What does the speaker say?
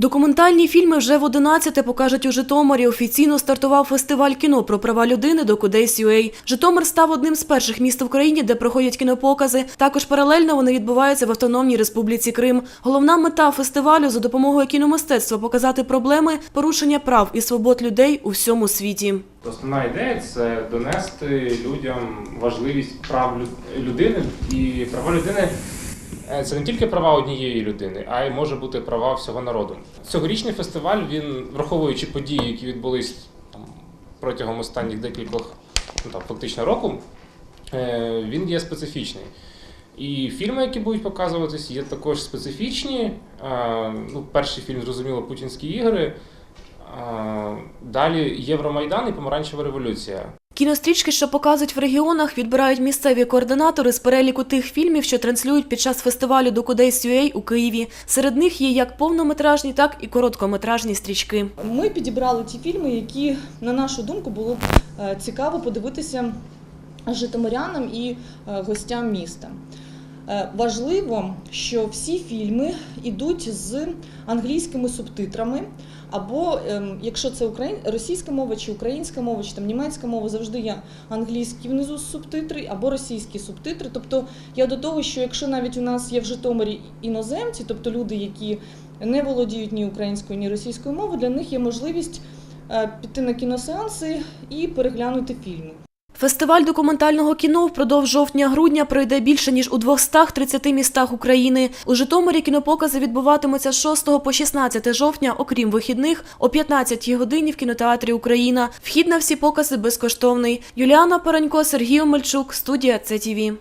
Документальні фільми вже в 11 покажуть у Житомирі. Офіційно стартував фестиваль кіно про права людини Докудейс.UA. Житомир став одним з перших міст в Україні, де проходять кінопокази. Також паралельно вони відбуваються в Автономній Республіці Крим. Головна мета фестивалю за допомогою кіномистецтва показати проблеми порушення прав і свобод людей у всьому світі. Основна ідея це донести людям важливість прав лю- людини і права людини. Е, Це не тільки права однієї людини, а й може бути права всього народу. Цьогорічний фестиваль він, враховуючи події, які відбулись там протягом останніх декількох ну, там, фактично року, е, він є специфічний. І фільми, які будуть показуватись, є також специфічні. Е, Ну, перший фільм, зрозуміло, Путінські ігри. Далі Євромайдан і Помаранчева революція. Кінострічки, що показують в регіонах, відбирають місцеві координатори з переліку тих фільмів, що транслюють під час фестивалю Докудейс.UA у Києві. Серед них є як повнометражні, так і короткометражні стрічки. Ми підібрали ті фільми, які, на нашу думку, було б е, цікаво подивитися житомирянам і е, гостям міста. Е, Важливо, що всі фільми йдуть з англійськими субтитрами, або ем, якщо це україн... російська мова чи українська мова, чи там німецька мова, завжди є англійські внизу субтитри або російські субтитри. Тобто я до того, що якщо навіть у нас є в Житомирі іноземці, тобто люди, які не володіють ні українською, ні російською мовою, для них є можливість е, піти на кіносеанси і переглянути фільми. Фестиваль документального кіно впродовж жовтня-грудня пройде більше ніж у 230 містах України. У Житомирі кінопокази відбуватимуться з 6 по 16 жовтня, окрім вихідних, о 15 годині в кінотеатрі Україна. Вхід на всі покази безкоштовний. Юліана Паранько, Сергій Омельчук, студія ЦТВ.